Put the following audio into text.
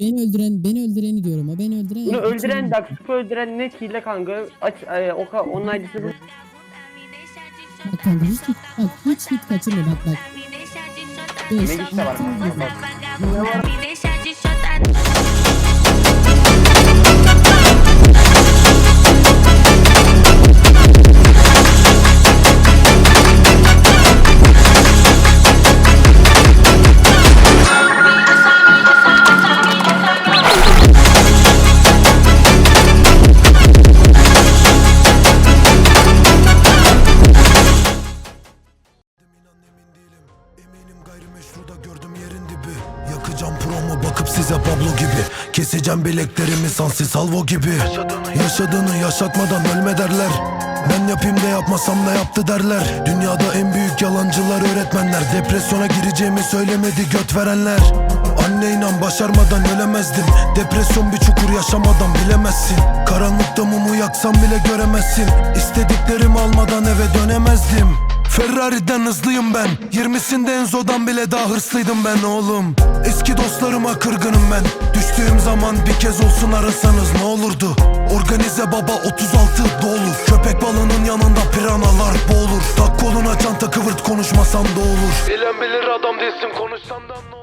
Beni öldüren, beni öldüreni diyorum. O beni öldüren. Bunu öldüren bak Supu öldüren net hile kanka. Aç e, o ka- onun bu. Bak kanka hiç hit, bak hiç hit kaçırma bak bak. Beş, Megis de var altı, kanka. yedi. Bak. Me Eminim gayrimeşruda gördüm yerin dibi. Yakacağım promo bakıp size Pablo gibi. Keseceğim bileklerimi Sansi Salvo gibi. Yaşadığını yaşatmadan ölme derler. Ben yapayım da yapmasam da yaptı derler. Dünyada en büyük yalancılar öğretmenler. Depresyona gireceğimi söylemedi göt verenler. Anne inan başarmadan ölemezdim. Depresyon bir çukur yaşamadan bilemezsin. Karanlıkta mumu yaksam bile göremezsin. İstediklerimi almadan eve dönemezdim Ferrari'den hızlıyım ben. 20'sinde Enzo'dan bile daha hırslıydım ben oğlum. Eski dostlarıma kırgınım ben. Düştüğüm zaman bir kez olsun arasanız ne olurdu? Organize baba 36 dolu Köpek balığının yanında piranalar boğulur. Tak koluna çanta kıvırt konuşmasan da olur. Bilen bilir adam değilsin konuşsan da ne